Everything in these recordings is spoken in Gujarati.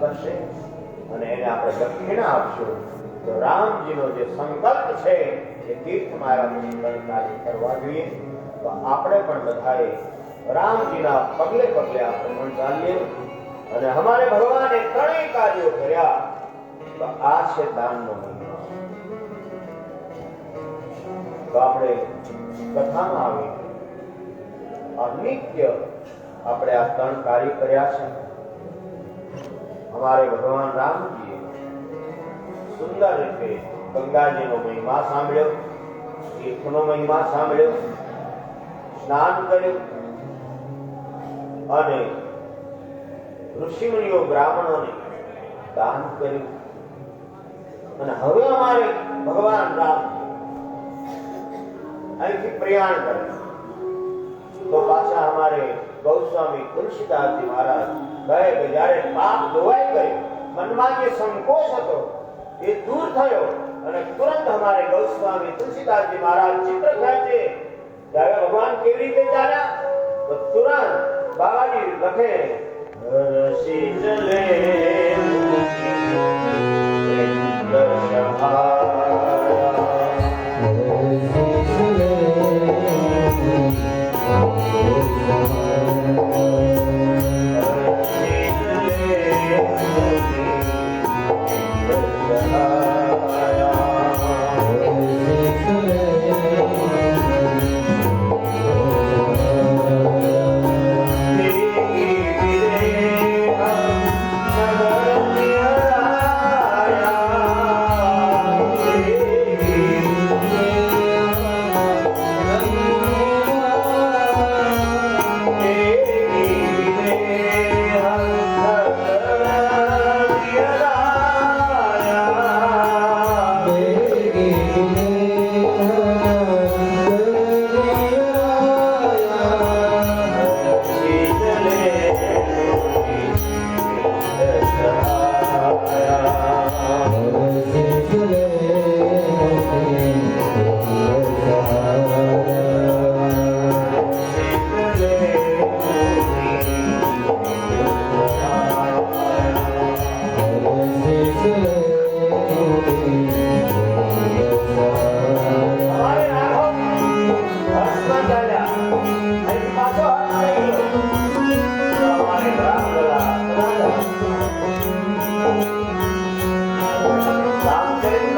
પ્રદર્શિત કરશે અને એને આપણે દક્ષિણા આપશું તો રામજીનો જે સંકલ્પ છે એ તીર્થ મારાની ગણકારી કરવા જોઈએ તો આપણે પણ બધાએ રામજીના પગલે પગલે આપણે પણ ચાલીએ અને અમારે ભગવાને ત્રણેય કાર્યો કર્યા તો આ છે દાનનો મહિમા તો આપણે કથામાં આવી અનિત્ય આપણે આ ત્રણ કાર્ય કર્યા છે અમારે ભગવાન રામજીએ સુંદર રીતે નો મહિમા સાંભળ્યો નો મહિમા સાંભળ્યો સ્નાન કર્યું અને ઋષિમુનિઓ બ્રાહ્મણોને દાન કર્યું અને હવે અમારે ભગવાન રામ અહીંથી પ્રયાણ કર્યું તો પાછા અમારે ગૌસ્વામી તુલસીદાસજી મહારાજ કહે કે જ્યારે પાપ ધોવાઈ ગયું મનમાં જે સંકોચ હતો એ દૂર થયો અને તુરંત અમારે ગૌસ્વામી તુલસીદાસજી મહારાજ ચિત્ર છે ત્યારે ભગવાન કેવી રીતે ચાલ્યા તો તુરંત બાબાજી લખે રસી ચલે દશહા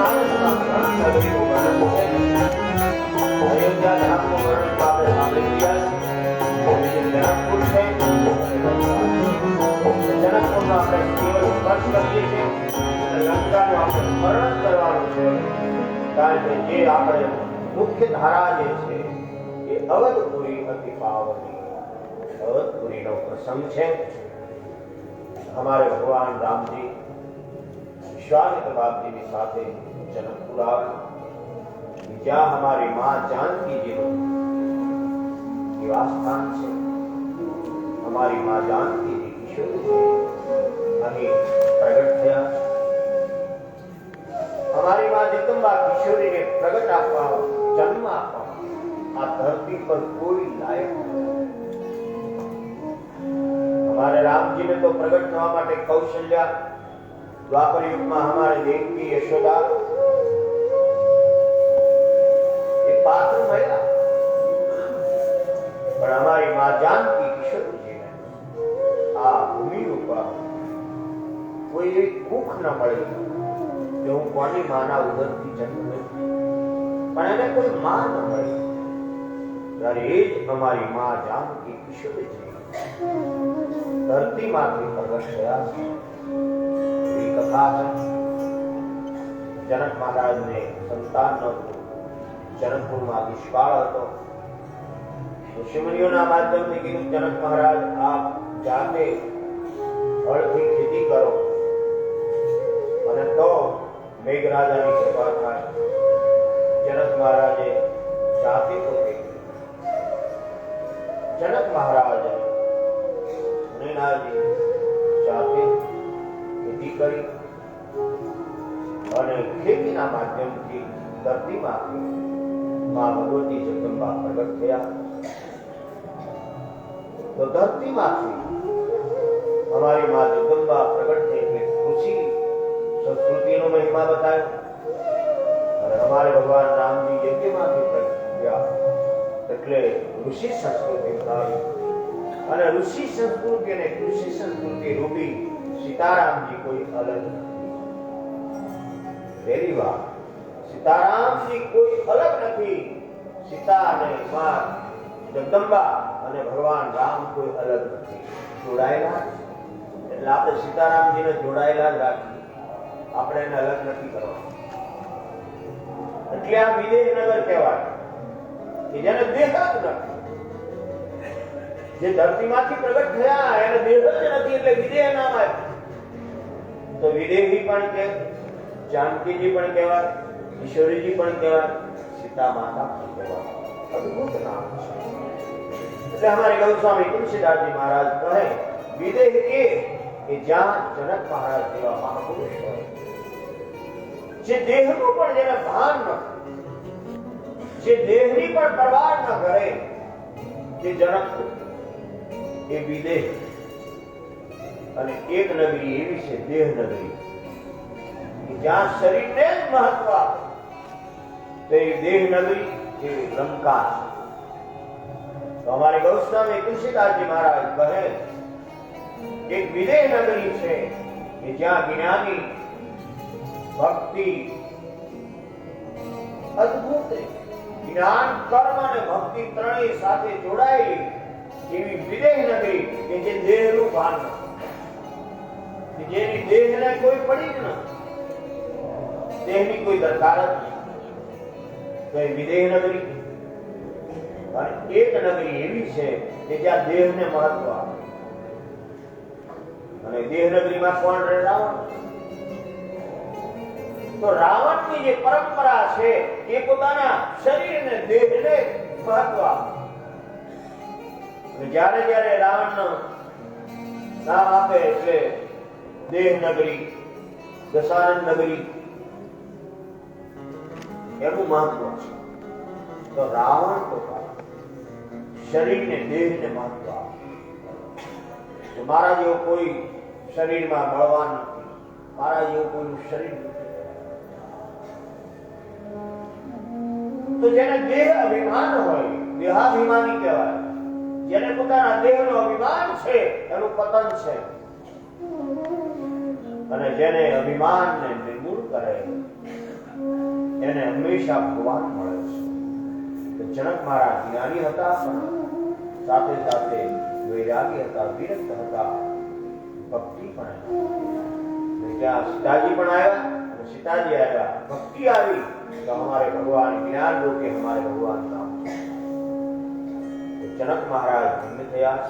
अयोध्या धाम को वर्ण बाबा शामिल किया लेकिन जनकपुर से जनकपुर में આપણે કેવળ સ્પર્શ કરીએ છીએ લંકાનું આપણે સ્મરણ કરવાનું છે કારણ કે જે આપણે મુખ્ય ધારા જે છે એ અવધપુરી અતિ પાવની અવધપુરીનો પ્રસંગ છે हमारे भगवान राम जी विश्वामित्र बाप जी की સાથે जन्म गुलाब क्या हमारी माँ जान की जी ये से हमारी माँ जान की जी किशोर अभी प्रकट किया हमारी माँ जगदम्बा किशोरी ने प्रकट आपा जन्म आपा આ ધરતી પર કોઈ લાયક हमारे राम जी ने तो प्रकट થવા कौशल्या કૌશલ્યા દ્વાપર યુગમાં हमारे દેવકી यशोदा થયેલા પણ અમારી માં જાનકી કિશોરજીને આ ભૂમિ ઉપર કોઈ એવી કુખ ન મળી કે હું કોની માના ઉદરથી જન્મ પણ એને કોઈ માં ન મળી ત્યારે એ જ અમારી માં જાનકી કિશોરજી ધરતીમાંથી પ્રગટ થયા એવી કથા છે જનક મહારાજને સંતાન ન जनकपुर में आविष्कार तो शिवनियों ना बात करते कि जनक महाराज आप जाते फल की खेती करो अने तो मेघराज ने कृपा था जनक महाराज जाते तो थे जनक महाराज मीना जी जाते खेती करी और खेती ना माध्यम की धरती माफी माँ भगवती जगदम्बा प्रकट થયા तो धरती माथी हमारी माँ जगदम्बा प्रकट થઈ એટલે ખુશી સંસ્કૃતિનો મહિમા બતાવ્યો અને हमारे भगवान રામજી યજ્ઞમાંથી પ્રગટ થયા એટલે ઋષિ સંસ્કૃતિ બતાવી અને ઋષિ સંસ્કૃતિ અને કૃષિ સંસ્કૃતિ રૂપી સીતારામજી કોઈ અલગ વેરી વાત તારામથી કોઈ અલગ નથી સીતા અને મા જગદંબા અને ભગવાન રામ કોઈ અલગ નથી જોડાયેલા એટલે આપણે સીતારામજીને જોડાયેલા જ રાખીએ આપણે એને અલગ નથી કરવા એટલે આ વિદેશનગર કહેવાય કે જેને દેહ જ નથી જે ધરતીમાંથી પ્રગટ થયા એને દેહ જ નથી એટલે વિદેહ નામ આવ્યું તો વિદેહી પણ કે જાનકીજી પણ કહેવાય કિશોરીજી પણ કહેવાય સીતા માતા કહેવાય અદભુત નામ છે એટલે અમારે ગૌસ્વામી તુલસીદાસજી મહારાજ કહે વિદેહ એ કે જ્યાં જનક મહારાજ જેવા મહાપુરુષ હોય જે દેહનું પણ જેને ભાન ન જે દેહની પણ પરવાહ ન કરે તે જનક એ વિદેહ અને એક નગરી એવી છે દેહ નગરી જ્યાં શરીરને જ મહત્વ આપે તો એ દેહ નદી જેવી લંકા તો અમારે ગૌસ્વામી તુલસીદાસજી મહારાજ કહે એક વિદેહ નગરી છે કે જ્યાં જ્ઞાની ભક્તિ અદ્ભુત જ્ઞાન કર્મ અને ભક્તિ ત્રણેય સાથે જોડાયેલી એવી વિદેહ નગરી કે જે દેહનું ભાન જેની દેહને કોઈ પડી જ ન દેહની કોઈ દરકાર જ નહીં કઈ વિદેહ નગરી અને એક નગરી એવી છે કે જ્યાં દેહને મહત્વ આપે અને દેહ નગરીમાં કોણ રહે રાવણ તો રાવણની જે પરંપરા છે એ પોતાના શરીર શરીરને દેહને મહત્વ આપે જ્યારે જ્યારે નો નામ આપે એટલે દેહ નગરી દશાનંદ નગરી એનું મહત્વ છે તો રાવણ શરીરને દેહને મહત્વ આપે મારા જેવો કોઈ શરીરમાં બળવાન નથી મારા જેવું કોઈનું શરીર તો જેને દેહ અભિમાન હોય દેહાભિમાની કહેવાય જેને પોતાના દેહનો અભિમાન છે એનું પતન છે અને જેને અભિમાનને નિર્મૂળ કરે એને હંમેશા ભગવાન મળે છે જનક મહારાજ જ્ઞાની હતા સાથે સાથે વૈરાગી હતા વિરક્ત હતા ભક્તિ પણ ત્યાં સીતાજી પણ આવ્યા સીતાજી આવ્યા ભક્તિ આવી તો અમારે ભગવાન જ્ઞાન લોકે કે હમારે ભગવાન નામ જનક મહારાજ ધન્ય થયા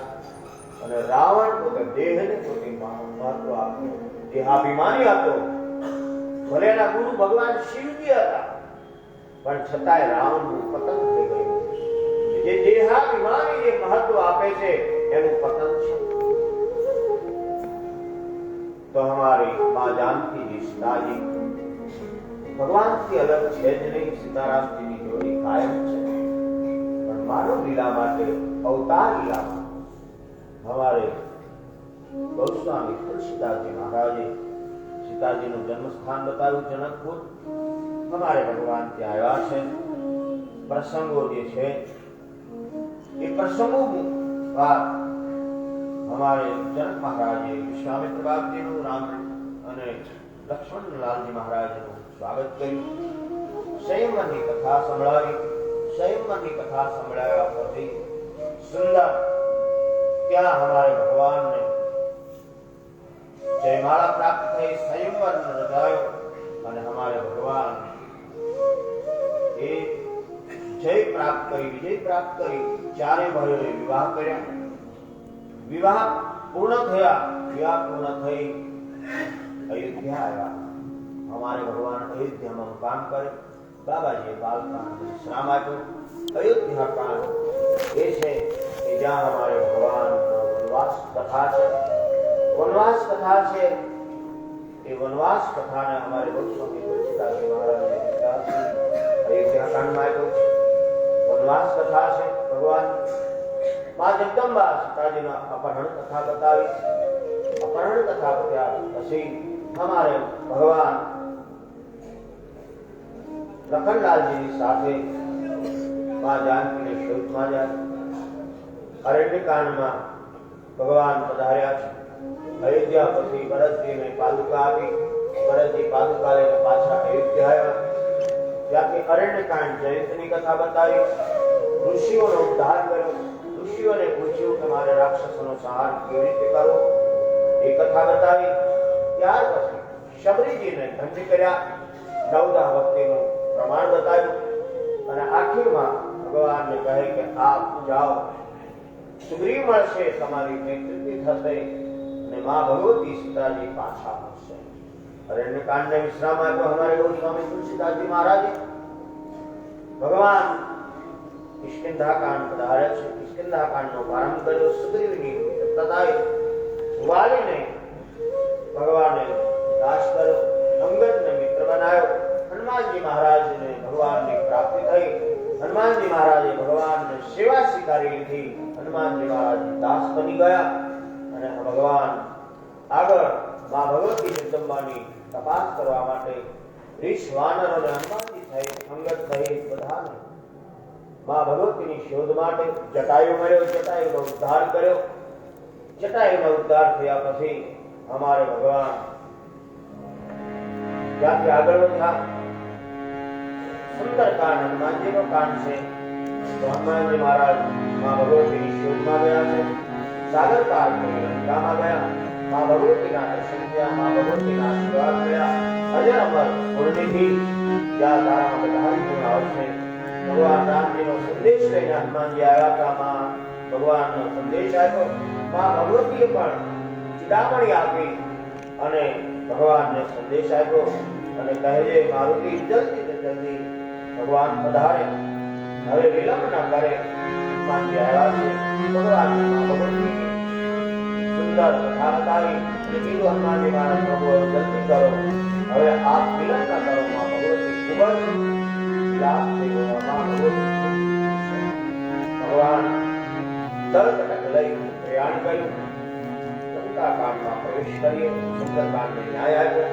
અને રાવણ પોતે દેહને પોતે મહત્વ આપ્યો દેહાભિમાની હતો ભલે એના ગુરુ ભગવાન શિવજી હતા પણ છતાંય રાવણનું પતન થઈ ગયું જે દેહાભિમાની જે મહત્વ આપે છે એનું પતન છે તો હમારી માં જાનકી જી સીતાજી ભગવાન થી અલગ છે જ નહીં સીતારામજીની જોડી કાયમ છે પણ માનવ લીલા માટે અવતાર લીલા હમારે ગોસ્વામી તુલસીદાસજી મહારાજે પિતાજીનું જન્મસ્થાન બતાવ્યું જનકપુર અમારે ભગવાન ત્યાં આવ્યા છે પ્રસંગો જે છે એ પ્રસંગો અમારે જનક મહારાજે વિશ્વામિત્ર નું રામ અને લક્ષ્મણલાલજી નું સ્વાગત કર્યું ની કથા સંભળાવી સંયમની કથા સંભળાવ્યા પછી સુંદર ત્યાં અમારે ભગવાનને જયમાળા પ્રાપ્ત થઈ સ્વયંવર હૃદય અને અમારે ભગવાન એ જય પ્રાપ્ત કરી વિજય પ્રાપ્ત કરી ચારે ભાઈઓએ વિવાહ કર્યા વિવાહ પૂર્ણ થયા વિવાહ પૂર્ણ થઈ અયોધ્યા આવ્યા અમારે ભગવાન અયોધ્યામાં કામ કરે બાબાજીએ બાલકા વિશ્રામ આપ્યો અયોધ્યા કાંડ એ છે કે જ્યાં અમારે ભગવાન વાસ કથા છે वनवास कथा से ये वनवास कथा ने हमारे गुरु स्वामी तुलसीदास जी महाराज ने कहा अयोध्या कांड मार्ग वनवास कथा से भगवान मां जगदम्बा सीता जी ने अपहरण कथा बताई अपहरण कथा बताया असी हमारे भगवान लखनलाल जी के साथ मां जानकी ने शोक मां जाए अरण्य कांड में भगवान पधार्या छे અયોધ્યા પછી ભરતજીને પાદુકા આપી ભરતજી પાદુકા લઈને પાછા અયોધ્યા આવ્યા ત્યાંથી અરણ્યકાંડ જયંતની કથા બતાવી ઋષિઓનો ઉદ્ધાર કર્યો ઋષિઓને પૂછ્યું કે મારે રાક્ષસોનો સંહાર કેવી રીતે કરવો એ કથા બતાવી ત્યાર પછી શબરીજીને ધન્ય કર્યા નવદા ભક્તિનું પ્રમાણ બતાવ્યું અને આખીમાં ભગવાનને કહે કે આપ જાઓ સુગ્રીવ મળશે તમારી મૈત્રી થશે माँ भगवती सीता जी पाछा अरण्य कांड में विश्राम आए हमारे गुरु स्वामी तुलसीदास जी महाराज भगवान किष्किंधा कांड पधारे छे किष्किंधा कांड नो प्रारंभ करो सुग्रीव ने तथा वाली ने भगवान ने दास कर अंगद ने मित्र बनायो हनुमान जी महाराज ने भगवान ने प्राप्ति थई हनुमान जी महाराज ने भगवान ने सेवा स्वीकारी थी हनुमान जी महाराज दास बनी गया અરે ભગવાન આગર માં ભગવતની જિંબામની તપાસ્ કરવા માટે રીષ વાનરનો અનવાધી થઈંગત થઈ પ્રધાન માં ભગવતની શોધ માટે જટાયો ગયો જટાયો ઉદ્ધાર કર્યો જટાયોનો ઉદ્ધાર થયા પછી અમારો ભગવાન જાત્રા આગળ ઉઠા સુંદરકાન અનવાધીનો કારણે ભગવાનજી મહારાજ માં ભગવતની શોધમાં ગયા છે सागर काल में गामा गया मां भगवती का दर्शन किया मां भगवती का आशीर्वाद लिया अजय अमर उन्होंने भी क्या कारण बताया कि हाउस में भगवान राम जी ने संदेश लेकर हनुमान जी आया था मां भगवान ने संदेश आया तो मां भगवती के पास चिदापणी आपी અને ભગવાન ને સંદેશ આપ્યો અને કહેજે મારુતિ જલ્દી ને જલ્દી ભગવાન પધારે હવે વિલંબ ના કરે માનજી આવ્યા છે ભગવાન સુંદર ધારકારી શ્રી હનુમાન મહારાજ શંકાકાંડમાં પ્રવેશ કર્યો સુંદરકાંડને ન્યાય આવ્યો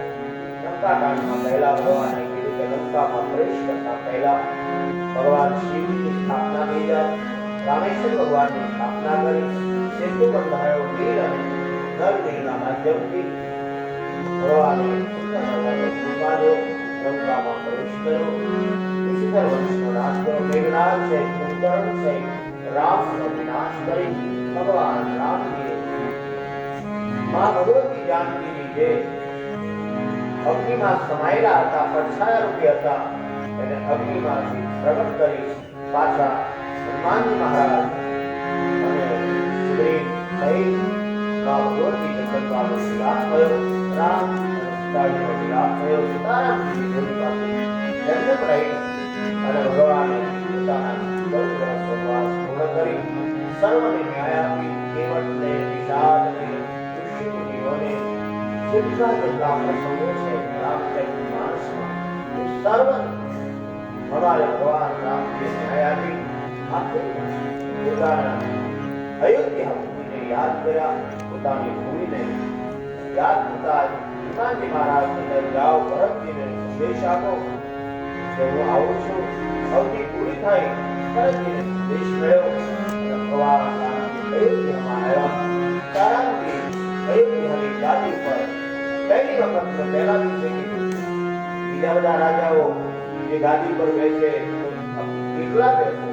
શંકાકાંડમાં પ્રવેશ કરતા પહેલા ભગવાન શિવની સ્થાપના થઈ જાય रामेश्वर भगवान ने स्थापना करी सिंधु बंधाए वीर नर नीला माध्यम की भगवान ने सुंदर नगर प्रवेश करो इसी तरह राज करो मेघनाथ से कुंभकर्ण से राम को विनाश करे भगवान राम जी मां भगवती जानकी जी જે અગ્નિમાં સમાયેલા હતા પડછાયા રૂપી હતા माँ અગ્નિમાંથી પ્રગટ करी पाचा हनुमान जी महाराज सुग्रीव सहित भागवत की जगदम्बा को विलाप भयो राम सीताजी को विलाप भयो सीताराम जी भूमि पासी जन्म રહીને અને ભગવાને પોતાના ચૌદ વર્ષ ઉપવાસ પૂર્ણ કરી સર્વને ન્યાય આપી કેવટને નિષાદ અને દુષિત જીવોને શિક્ષા દેતા સમૂહ છે રામ સહિત માણસમાં સર્વ ભગવાન ભગવાન રામને ન્યાય આપી આખરી ઉદાહરણ અયોધ્યા ભૂમિને યાદ કર્યા પોતાની ભૂમિને યાદ થતા હનુમાનજી મહારાજને જાઓ ભરતજીને સંદેશ આપો કે હું આવું છું અવધિ પૂરી થઈ ભરતજીને સંદેશ મળ્યો ભગવાન અયોધ્યામાં આવ્યા તારાથી અયોધ્યાની ગાદી પર પહેલી વખત પહેલા દિવસે કીધું બીજા બધા રાજાઓ જે ગાદી પર બેસે એકલા બેસે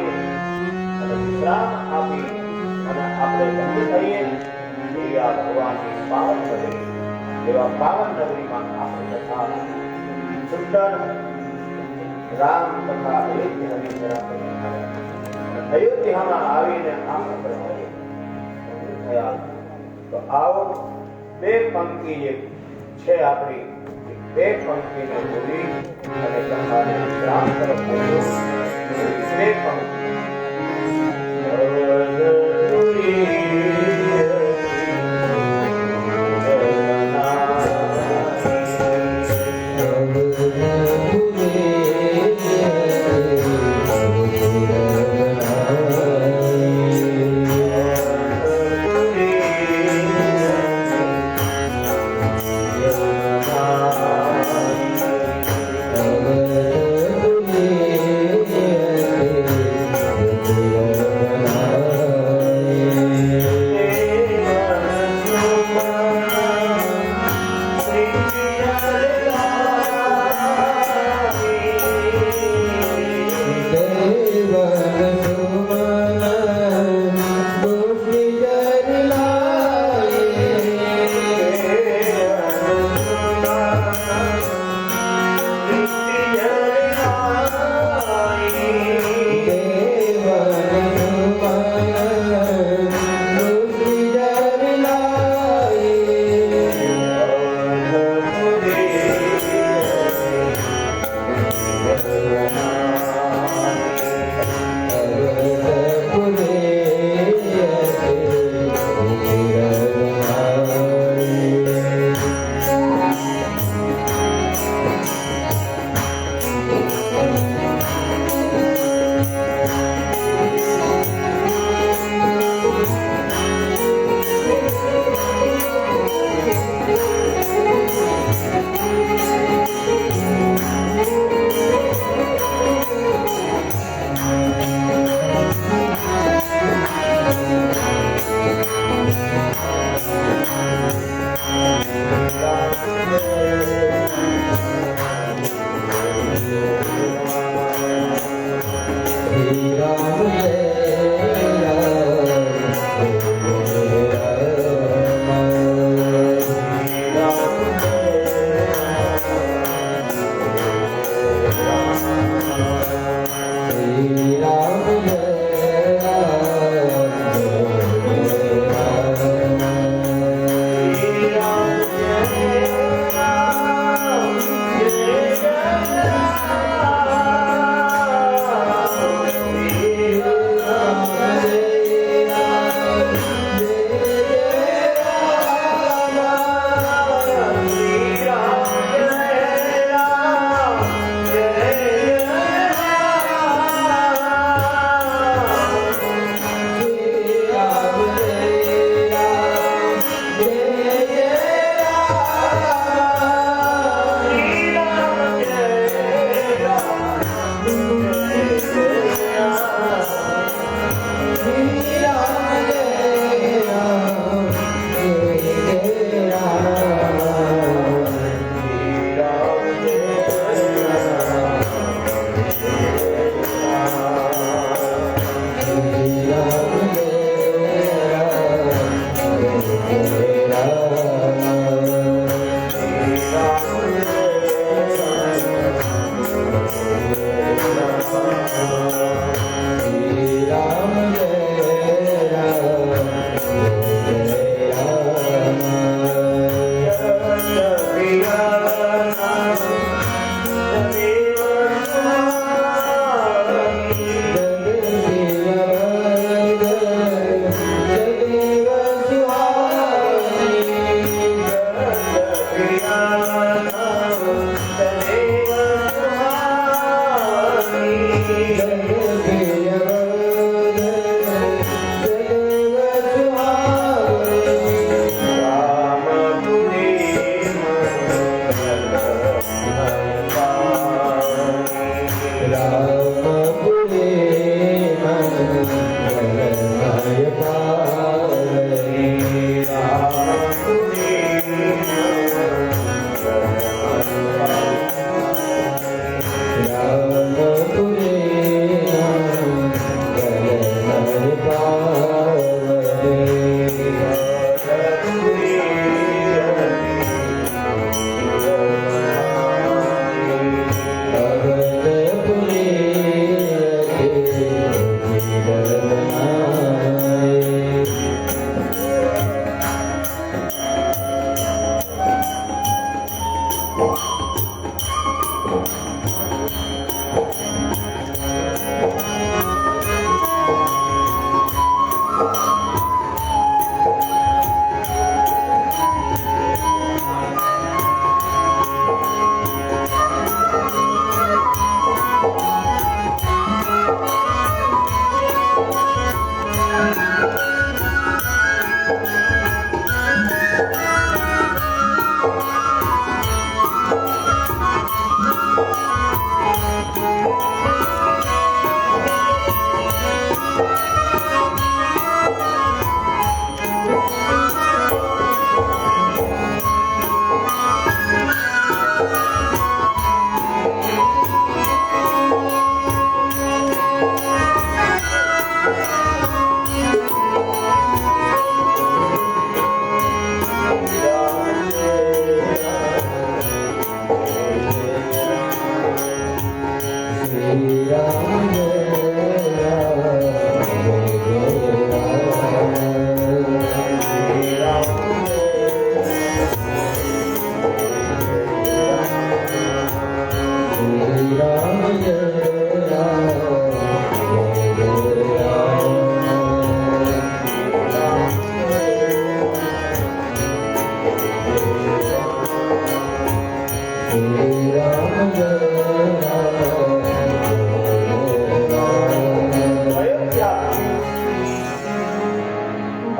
વિશ્રામ આપી અને આપણે બંધ થઈએ એવી આ ભગવાનની પાવન નગરી એવા પાવન નગરીમાં આપણે કથા સુંદર રામ કથા અયોધ્યાની જરા અયોધ્યામાં આવીને આમ આપણે થયા તો આવો બે પંક્તિ જે છે આપણી બે પંક્તિને બોલી અને તમારે રામ તરફ બે પંક્તિ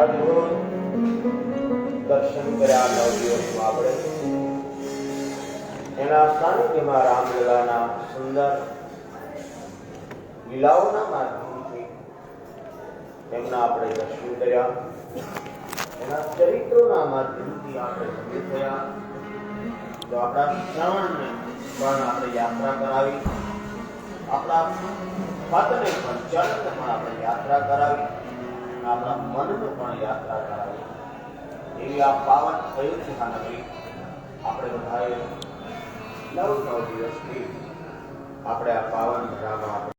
અદ્ભુત દર્શન કર્યા નવ દિવસમાં આપણે એના સાનિધ્યમાં રામલીલાના સુંદર લીલાઓના માધ્યમથી એમના આપણે દર્શન કર્યા એના ચરિત્રોના માધ્યમથી આપણે સમય થયા તો આપણા શ્રવણને પણ આપણે યાત્રા કરાવી આપણા પદને પણ ચરણને પણ આપણે યાત્રા કરાવી આ આપણા મન પર યાત્રા કરી એ આ પાવન પયતિ સ્થાન આવી આપણે ઉતારી નરુતોજીસ્કી આપણે આ પાવન ધરામાં આપણે